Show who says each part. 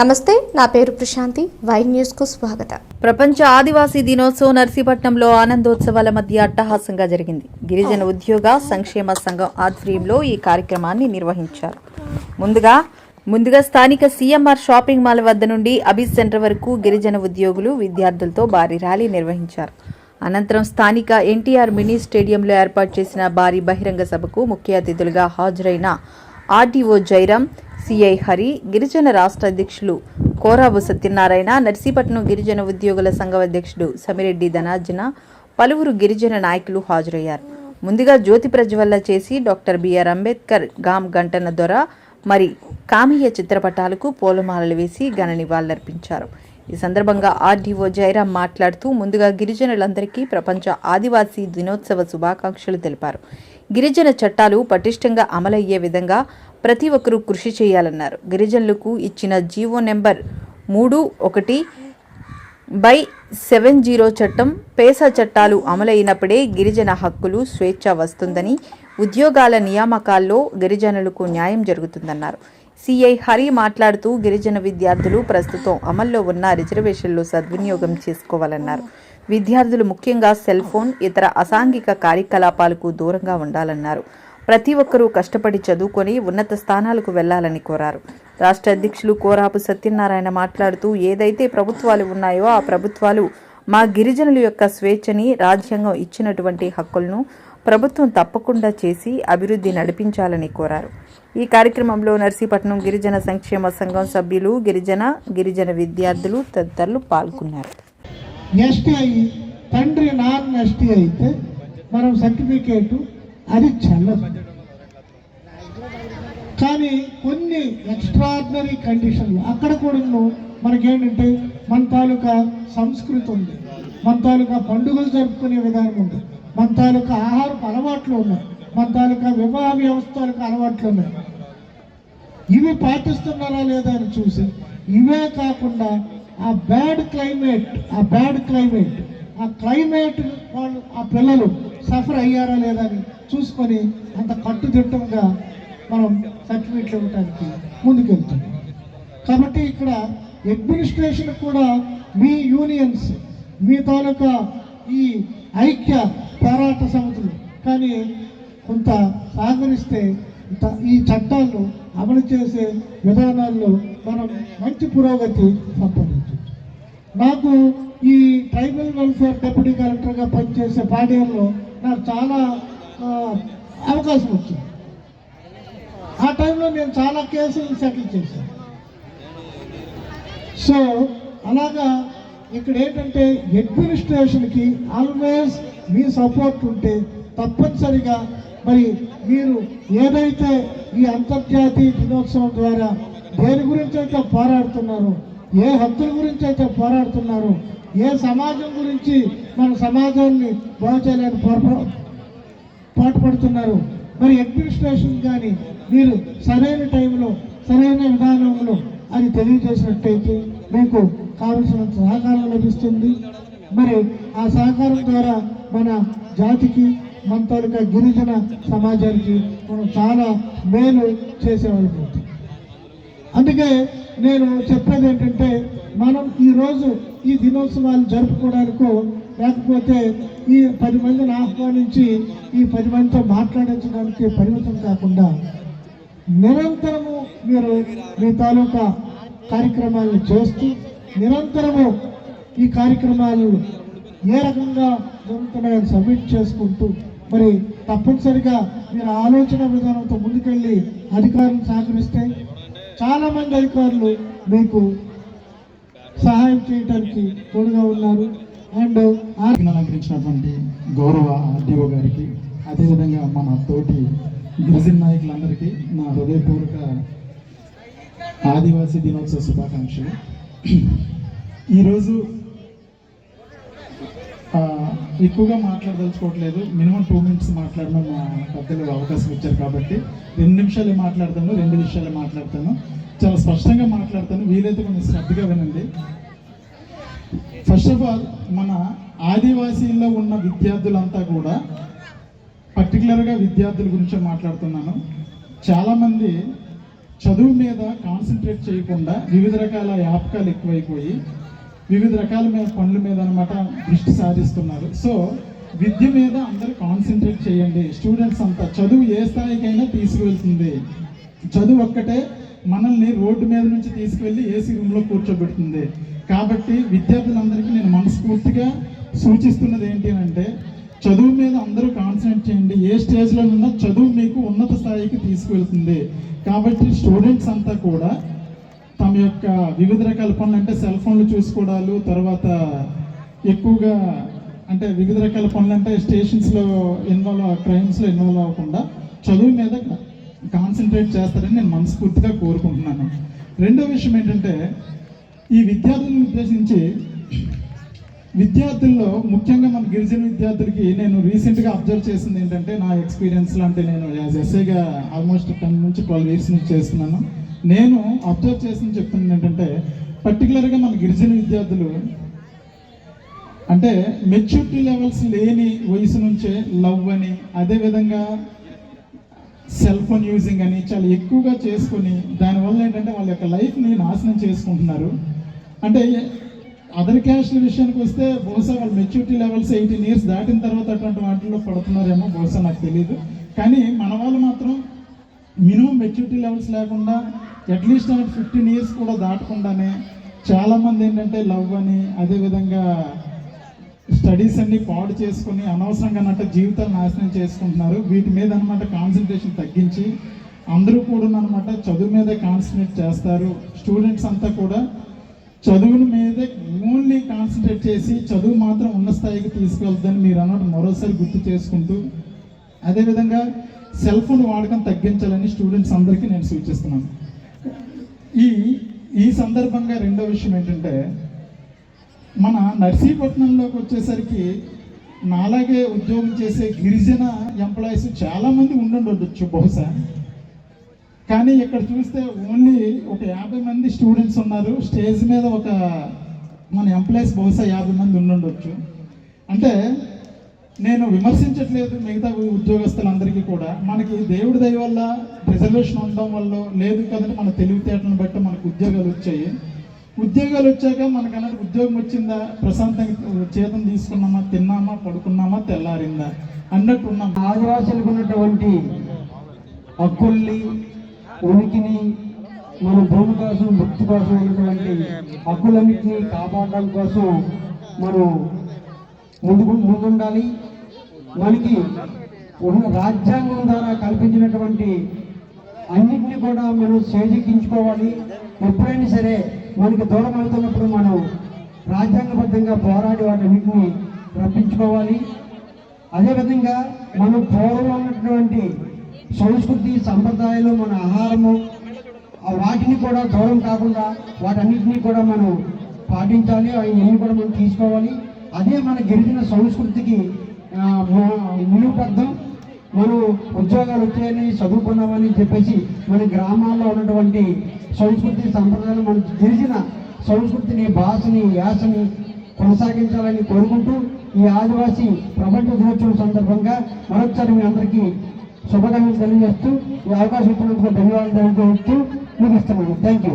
Speaker 1: నమస్తే నా పేరు ప్రశాంతి. వై న్యూస్కు స్వాగతం.
Speaker 2: ప్రపంచ ఆదివాసీ దినోత్సవం నర్సీపట్నంలో ఆనందోత్సవాల మధ్య అట్టహాసంగా జరిగింది. గిరిజన ఉద్యోగ సంక్షేమ సంఘం ఆధ్వర్యంలో ఈ కార్యక్రమాన్ని నిర్వహించారు. ముందుగా ముందుగా స్థానిక సీఎంఆర్ షాపింగ్ మాల్ వద్ద నుండి అబిజ్ సెంటర్ వరకు గిరిజన ఉద్యోగులు విద్యార్థులతో భారీ ర్యాలీ నిర్వహించారు. అనంతరం స్థానిక ఎన్టీఆర్ మినీ స్టేడియంలో ఏర్పాటు చేసిన భారీ బహిరంగ సభకు ముఖ్య అతిథులుగా హాజరైన ఆర్డీఓ జైరాం సిఐ హరి గిరిజన రాష్ట్ర అధ్యక్షులు కోరాబు సత్యనారాయణ నర్సీపట్నం గిరిజన ఉద్యోగుల సంఘం అధ్యక్షుడు సమిరెడ్డి ధనార్జన పలువురు గిరిజన నాయకులు హాజరయ్యారు. ముందుగా జ్యోతి ప్రజ్వల్ల చేసి డాక్టర్ బిఆర్ అంబేద్కర్ గామ్ గంటన దొర మరి కామయ్య చిత్రపటాలకు పూలమాలలు వేసి ఘన నివాళులర్పించారు. ఈ సందర్భంగా ఆర్డీఓ జయరాం మాట్లాడుతూ ముందుగా గిరిజనులందరికీ ప్రపంచ ఆదివాసీ దినోత్సవ శుభాకాంక్షలు తెలిపారు. గిరిజన చట్టాలు పటిష్టంగా అమలయ్యే విధంగా ప్రతి ఒక్కరూ కృషి చేయాలన్నారు. గిరిజనులకు ఇచ్చిన జీవో నెంబర్ మూడు ఒకటి బై సెవెన్ జీరో చట్టం పేసా చట్టాలు అమలైనప్పుడే గిరిజన హక్కులు స్వేచ్ఛ వస్తుందని ఉద్యోగాల నియామకాల్లో గిరిజనులకు న్యాయం జరుగుతుందన్నారు. సిఐ హరి మాట్లాడుతూ గిరిజన విద్యార్థులు ప్రస్తుతం అమల్లో ఉన్న రిజర్వేషన్లు సద్వినియోగం చేసుకోవాలన్నారు. విద్యార్థులు ముఖ్యంగా సెల్ ఫోన్ ఇతర అసాంఘిక కార్యకలాపాలకు దూరంగా ఉండాలన్నారు. ప్రతి ఒక్కరూ కష్టపడి చదువుకొని ఉన్నత స్థానాలకు వెళ్ళాలని కోరారు. రాష్ట్ర అధ్యక్షులు కోరాపు సత్యనారాయణ మాట్లాడుతూ ఏదైతే ప్రభుత్వాలు ఉన్నాయో ఆ ప్రభుత్వాలు మా గిరిజనుల యొక్క స్వేచ్ఛని రాజ్యాంగం ఇచ్చినటువంటి హక్కులను ప్రభుత్వం తప్పకుండా చేసి అభివృద్ధి నడిపించాలని కోరారు. ఈ కార్యక్రమంలో నర్సీపట్నం గిరిజన సంక్షేమ సంఘం సభ్యులు గిరిజన గిరిజన విద్యార్థులు తదితరులు పాల్గొన్నారు.
Speaker 3: తండ్రి నాన్న ఎస్టీ అయితే మనం సర్టిఫికేటు అది చెల్లదు. కానీ కొన్ని ఎక్స్ట్రాడినరీ కండిషన్లు అక్కడ కూడా మనకేంటంటే మన తాలూకా సంస్కృతి ఉంది. మన తాలూకా పండుగలు జరుపుకునే విధానం ఉంది. మన తాలూకా ఆహారపు అలవాట్లు ఉన్నాయి. మన తాలూకా వివాహ వ్యవస్థలకు అలవాట్లు ఉన్నాయి. ఇవి పాటిస్తున్నారా లేదా అని చూసి ఇవే కాకుండా ఆ బ్యాడ్ క్లైమేట్ ఆ బ్యాడ్ క్లైమేట్ ఆ క్లైమేట్ వాళ్ళు ఆ పిల్లలు సఫర్ అయ్యారా లేదా అని చూసుకొని అంత కట్టుదిట్టంగా మనం సర్టిఫికెట్లు ఇవ్వడానికి ముందుకెళ్తున్నాం కాబట్టి ఇక్కడ అడ్మినిస్ట్రేషన్ కూడా మీ యూనియన్స్ మీ తాలూకా ఈ ఐక్య పోరాట సమితులు. కానీ కొంత సహకరిస్తే ఈ చట్టాలను అమలు చేసే విధానాల్లో మనం మంచి పురోగతి సంపాదించు నాకు ఈ ట్రైబల్ వెల్ఫేర్ డిప్యూటీ కలెక్టర్గా పనిచేసే పాడేరులో నాకు చాలా అవకాశం వచ్చింది. ఆ టైంలో నేను చాలా కేసులు సెటిల్ చేశాను సో అలాగా ఇక్కడ ఏంటంటే అడ్మినిస్ట్రేషన్కి ఆల్వేస్ మీ సపోర్ట్ ఉంటే తప్పనిసరిగా మరి మీరు ఏదైతే ఈ అంతర్జాతీయ దినోత్సవం ద్వారా దేని గురించి అయితే పోరాడుతున్నారో ఏ హక్కుల గురించి అయితే పోరాడుతున్నారో ఏ సమాజం గురించి మన సమాజాన్ని బాగు చేయలేని పాటుపడుతున్నారు మరి అడ్మినిస్ట్రేషన్ కానీ మీరు సరైన టైంలో సరైన విధానంలో అది తెలియజేసినట్టయితే మీకు కావలసిన సహకారం లభిస్తుంది. మరి ఆ సహకారం ద్వారా మన జాతికి మన తాలూకా గిరిజన సమాజానికి మనం చాలా మేలు చేసేవాళ్ళు అందుకే నేను చెప్పేది ఏంటంటే మనం ఈరోజు ఈ దినోత్సవాలు జరుపుకోవడానికో లేకపోతే ఈ పది మందిని ఆహ్వానించి ఈ పది మందితో మాట్లాడించడానికి పరిమితం కాకుండా నిరంతరము మీరు మీ తాలూకా కార్యక్రమాలను చేస్తూ నిరంతరము ఈ కార్యక్రమాలు ఏ రకంగా జరుగుతున్నాయని సబ్మిట్ చేసుకుంటూ మరి తప్పనిసరిగా మీరు ఆలోచన విధానంతో ముందుకెళ్ళి అధికారులు సహకరిస్తే చాలామంది అధికారులు మీకు సహాయం చేయడానికి తోడుగా ఉన్నారు. అండ్
Speaker 4: అలంకరించినటువంటి గౌరవ ఆర్డీఓ గారికి అదేవిధంగా మన తోటి గిరిజన నాయకులందరికీ నా హృదయపూర్వక ఆదివాసీ దినోత్సవ శుభాకాంక్షలు. ఈరోజు ఎక్కువగా మాట్లాడదలుచుకోవట్లేదు. మినిమం టూ మినిట్స్ మాట్లాడడం మా పెద్దలు అవకాశం ఇచ్చారు కాబట్టి రెండు నిమిషాలు మాట్లాడతాను రెండు విషయాలు మాట్లాడతాను. చాలా స్పష్టంగా మాట్లాడతాను. వీలైతే కొంచెం శ్రద్ధగా వినండి. ఫస్ట్ ఆఫ్ ఆల్ మన ఆదివాసీల్లో ఉన్న విద్యార్థులంతా కూడా పర్టికులర్గా విద్యార్థుల గురించి మాట్లాడుతున్నాను. చాలామంది చదువు మీద కాన్సన్ట్రేట్ చేయకుండా వివిధ రకాల యాప్కాలు ఎక్కువైపోయి వివిధ రకాల మీద పనుల మీద అనమాట దృష్టి సారిస్తున్నారు. సో విద్య మీద అందరూ కాన్సన్ట్రేట్ చేయండి. స్టూడెంట్స్ అంతా చదువు ఏ స్థాయికైనా తీసుకువెళ్తుంది. చదువు ఒక్కటే మనల్ని రోడ్డు మీద నుంచి తీసుకువెళ్ళి ఏసీ రూమ్లో కూర్చోబెడుతుంది. కాబట్టి విద్యార్థులందరికీ నేను మనస్ఫూర్తిగా సూచిస్తున్నది ఏంటి అంటే చదువు మీద అందరూ కాన్సన్ట్రేట్ చేయండి. ఏ స్టేజ్లో ఉన్నా చదువు మీకు ఉన్నత స్థాయికి తీసుకువెళ్తుంది. కాబట్టి స్టూడెంట్స్ అంతా కూడా తమ యొక్క వివిధ రకాల పనులు అంటే సెల్ ఫోన్లు చూసుకోవడాలు తర్వాత ఎక్కువగా అంటే వివిధ రకాల పనులు అంటే స్టేషన్స్లో ఇన్వాల్వ్ క్రైమ్స్లో ఇన్వాల్వ్ అవ్వకుండా చదువు మీద కాన్సన్ట్రేట్ చేస్తారని నేను మనస్ఫూర్తిగా కోరుకుంటున్నాను. రెండో విషయం ఏంటంటే ఈ విద్యార్థులను ఉద్దేశించి విద్యార్థుల్లో ముఖ్యంగా మన గిరిజన విద్యార్థులకి నేను రీసెంట్గా అబ్జర్వ్ చేసింది ఏంటంటే నా ఎక్స్పీరియన్స్ అంటే నేను యాజ్ ఎస్ఏగా ఆల్మోస్ట్ టెన్ నుంచి ట్వెల్వ్ ఇయర్స్ నుంచి చేస్తున్నాను. నేను అబ్జర్వ్ చేసింది చెప్తున్నాను ఏంటంటే పర్టికులర్గా మన గిరిజన విద్యార్థులు అంటే మెచ్యూరిటీ లెవెల్స్ లేని వయసు నుంచే లవ్ అని అదేవిధంగా సెల్ ఫోన్ యూజింగ్ అని చాలా ఎక్కువగా చేసుకొని దానివల్ల ఏంటంటే వాళ్ళ యొక్క లైఫ్ని నాశనం చేసుకుంటున్నారు. అంటే అదర్ క్యాస్ట్ విషయానికి వస్తే బహుశా వాళ్ళు మెచ్యూరిటీ లెవెల్స్ ఎయిటీన్ ఇయర్స్ దాటిన తర్వాత అటువంటి వాటిల్లో పడుతున్నారేమో బహుశా నాకు తెలియదు కానీ మన వాళ్ళు మాత్రం మినిమం మెచ్యూరిటీ లెవెల్స్ లేకుండా అట్లీస్ట్ ఫిఫ్టీన్ ఇయర్స్ కూడా దాటకుండానే చాలామంది ఏంటంటే లవ్ అని అదేవిధంగా స్టడీస్ అన్ని పాడు చేసుకుని అనవసరంగా అన్నట్టు జీవితాలు నాశనం చేసుకుంటున్నారు. వీటి మీద అనమాట కాన్సన్ట్రేషన్ తగ్గించి అందరూ కూడా అనమాట చదువు మీదే కాన్సన్ట్రేట్ చేస్తారు. స్టూడెంట్స్ అంతా కూడా చదువుల మీదే ఓన్లీ కాన్సన్ట్రేట్ చేసి చదువు మాత్రం ఉన్న స్థాయికి తీసుకెళ్తుందని మీరు అన్నట్టు మరోసారి గుర్తు చేసుకుంటూ అదేవిధంగా సెల్ ఫోన్ వాడకం తగ్గించాలని స్టూడెంట్స్ అందరికీ నేను సూచిస్తున్నాను. ఈ ఈ సందర్భంగా రెండో విషయం ఏంటంటే మన నర్సీపట్నంలోకి వచ్చేసరికి నాలాగే ఉద్యోగం చేసే గిరిజన ఎంప్లాయీస్ చాలామంది ఉండుండొచ్చు బహుశా. కానీ ఇక్కడ చూస్తే ఓన్లీ ఒక యాభై మంది స్టూడెంట్స్ ఉన్నారు. స్టేజ్ మీద ఒక మన ఎంప్లాయీస్ బహుశా యాభై మంది ఉండుండొచ్చు. అంటే నేను విమర్శించట్లేదు మిగతా ఉద్యోగస్తులందరికీ కూడా. మనకి దేవుడి దయ వల్ల రిజర్వేషన్ ఉండడం వల్ల లేదు కదంటే మన తెలివితేటలను బట్టి మనకు ఉద్యోగాలు వచ్చాయి. ఉద్యోగాలు వచ్చాక మనకు అన్నట్టు ఉద్యోగం వచ్చిందా ప్రశాంతంగా చేతం తీసుకున్నామా తిన్నామా పడుకున్నామా తెల్లారిందా అన్నట్టు ఉన్నాం
Speaker 5: ఆదివాసులకు ఉన్నటువంటి హక్కుల్ని ఉనికిని మన భూమి కోసం భక్తి కోసం ఉన్నటువంటి హక్కులన్నింటినీ కాపాడడం కోసం మనం ముందుకు ముందుండాలి. మనకి రాజ్యాంగం ద్వారా కల్పించినటువంటి అన్నింటినీ కూడా మనం చేజిక్కించుకోవాలి. ఎప్పుడైనా సరే మనకి దూరం అవుతున్నప్పుడు మనం రాజ్యాంగబద్ధంగా పోరాడి వాటన్నింటినీ రప్పించుకోవాలి. అదేవిధంగా మనం పూర్వం ఉన్నటువంటి సంస్కృతి సంప్రదాయాలు మన ఆహారము వాటిని కూడా దూరం కాకుండా వాటన్నిటినీ కూడా మనం పాటించాలి. అవన్నీ కూడా మనం తీసుకోవాలి. అదే మన గిరిజన సంస్కృతికి నిలుపద్దం మనం ఉద్యోగాలు వచ్చాయని చదువుకున్నామని చెప్పేసి మన గ్రామాల్లో ఉన్నటువంటి సంస్కృతి సంప్రదాయాలు మన గిరిజన సంస్కృతిని భాషని యాసని కొనసాగించాలని కోరుకుంటూ ఈ ఆదివాసీ ప్రపంచ దినోత్సవం సందర్భంగా మరొకసారి మీ అందరికీ శుభాకాంక్షలు తెలియజేస్తూ ఈ అవకాశం ఇచ్చినందుకు ధన్యవాదాలు తెలియజేస్తూ ముగిస్తున్నాను. Thank you